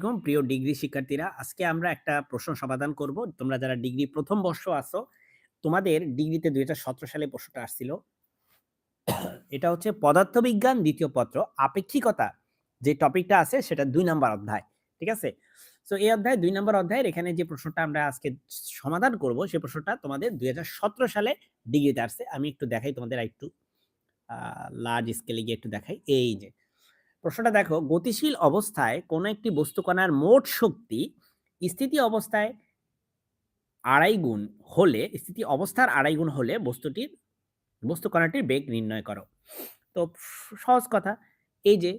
এবং প্রিয় ডিগ্রি শিক্ষার্থীরা, আজকে আমরা একটা প্রশ্ন সমাধান করব। তোমরা যারা ডিগ্রি প্রথম বর্ষ আছো, তোমাদের ডিগ্রিতে দুই হাজার সতেরো সালে প্রশ্নটা আসছিল। এটা হচ্ছে পদার্থবিজ্ঞান দ্বিতীয় পত্র, আপেক্ষিকতা যে টপিকটা আছে সেটা দুই নাম্বার অধ্যায়, ঠিক আছে? তো এই অধ্যায়, দুই নম্বর অধ্যায়ের এখানে যে প্রশ্নটা আমরা আজকে সমাধান করব সেই প্রশ্নটা তোমাদের দুই হাজার সতেরো সালে ডিগ্রিতে আসছে। আমি একটু দেখাই তোমাদের একটু লার্জ স্কেলে গিয়ে একটু দেখাই। এই যে প্রশ্নটা দেখো, গতিশীল অবস্থায় কোন একটি বস্তুকণার মোট শক্তি স্থিতি অবস্থায় আড়াই গুণ হলে, স্থিতি অবস্থার আড়াই গুণ হলে বস্তুটির, বস্তুকণাটির বেগ নির্ণয় করো। তো সহজ কথা, এই যে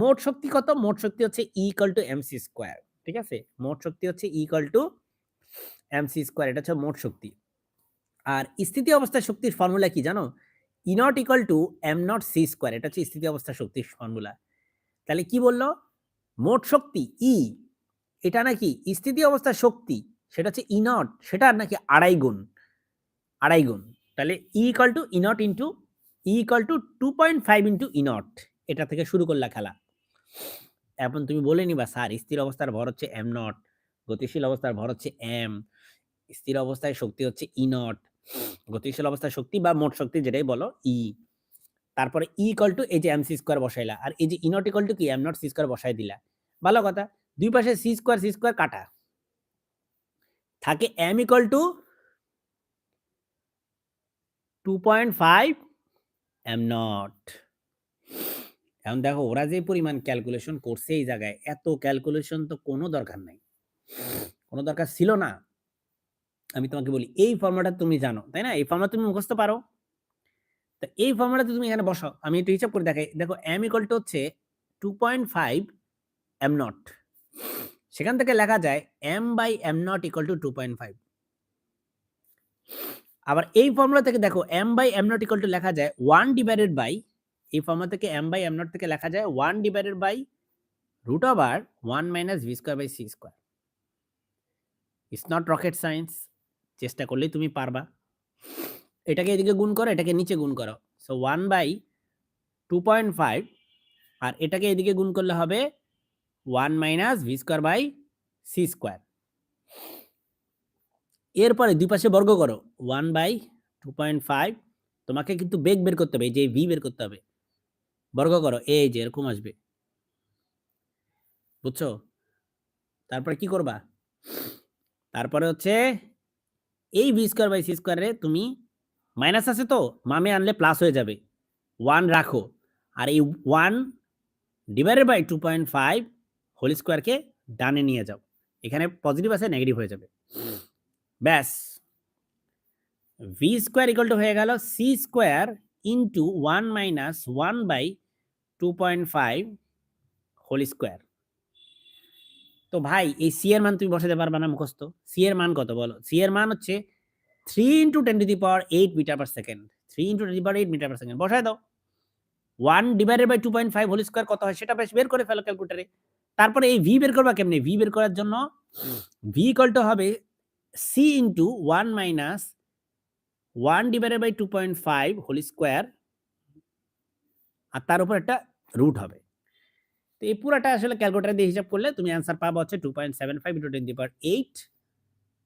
মোট শক্তি কত? মোট শক্তি হচ্ছে equal to M C square ঠিক আছে? মোট শক্তি হচ্ছে equal to M C square এটা হচ্ছে মোট শক্তি। আর স্থিতি অবস্থায় শক্তির ফর্মুলা কি জানো? E naught equal to M naught C square এটা হচ্ছে স্থিতি অবস্থা শক্তির ফর্মুলা তাহলে কি বলল? মোট শক্তি ই এটা নাকি স্থিতি অবস্থার শক্তি, সেটা হচ্ছে ইনট সেটা নাকি আড়াই গুণ আড়াই গুণ। তাহলে E equal to E naught naught into E equal to two point five into E naught এটা থেকে শুরু করলা খেলা। এখন তুমি বলে নিবা, স্যার, স্থির অবস্থার ভর হচ্ছে এম নট গতিশীল অবস্থার ভর হচ্ছে এম স্থির অবস্থায় শক্তি হচ্ছে ই নট গতিশীল অবস্থায় শক্তি বা মোট শক্তি যেটাই বলো ই তারপরে ই ইকাল টু এই যে এম সি স্কোয়ার বসাইলা, আর এই যে ই নট ইকাল টু কি? এম নট সি স্কোয়ার বসাই দিলা। ভালো কথা, দুই পাশে সি স্কোয়ার সি স্কোয়ার কাটা। থাকে M equal to two point five M naught এখন দেখো, ওরা যে পরিমাণ ক্যালকুলেশন করছে এই জায়গায়, এত ক্যালকুলেশন তো কোনো দরকার নাই। কোনো দরকার ছিল না। আমি তোমাকে বলি, এই ফর্মুলাটা তুমি জানো, তাই না? এই ফর্মুলা তুমি মুখস্থ পারো। তো এই ফর্মুলাতে তুমি এখানে বসাও। আমি একটু হিসাব করে দেখাই। দেখো এম ইকল টু হচ্ছে two point five M naught সেখান থেকে লেখা যায় M by M naught equal to two point five আবার এই ফর্মুলা থেকে দেখো M by M naught equal to লেখা যায় ওয়ান ডিভাইডেড বাই এই ফর্মুলা থেকে এম বাই এম নট থেকে লেখা যায় one divided by root over one minus V square by C square it's not rocket science চেষ্টা করলেই তুমি পারবা। এটাকে এদিকে গুণ করো, এটাকে নিচে গুণ করো। So one by two point five আর এটাকে এদিকে গুণ করলে হবে one minus V square by C square এরপরে দুই পাশে বর্গ করো one by two point five তোমাকে কিন্তু বেগ বের করতে হবে যে ভি বের করতে হবে। বর্গ করো, এই যে এরকম আসবে। বুঝছ? তারপরে কি করবা? তারপরে হচ্ছে এই ভি স্কোয়ার বাই সি স্কোয়ারে তুমি মাইনাস আছে তো, মামে আনলে প্লাস হয়ে যাবে। ওয়ান রাখো। আর এই one divided by two point five whole স্কোয়ারকে ডানে নিয়ে যাও। এখানে পজিটিভ আছে নেগেটিভ হয়ে যাবে। ব্যাস। ভি স্কোয়ার ইকাল টু হয়ে গেল C square into one minus one by two point five whole square তো ভাই, এই সি এর মান তুমি বসাতে পারবা না, মুখস্থ। সি এর মান কত বলো? সি এর মান হচ্ছে three into ten to the power eight metre per second three into ten power eight metre per second বসায় দাও। One divided by two point five whole square কত হয়? সেটা বেশ বের করে ফেলো ক্যালকুলেটারে তারপরে এই ভি বের করবা কেমনে? ভি বের করার জন্য ভি ইকলটা হবে C into one minus one divided by two point five whole square আর তার উপর একটা রুট হবে। তো এই পুরাটা আসলে ক্যালকুলেটার দিয়ে হিসাব করলে তুমি অ্যান্সার পাবো হচ্ছে two point seven five into ten the power eight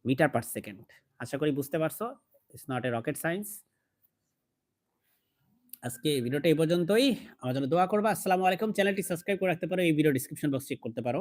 metre per second আশা করি বুঝতে পারছ it's not a rocket science আজকে ভিডিওটা এই পর্যন্তই, আমার জন্য দোয়া করবা, আসসালামু আলাইকুম চ্যানেলটি সাবস্ক্রাইব করে রাখতে পারো, এই ভিডিও ডিসক্রিপশন বক্স চেক করতে পারো।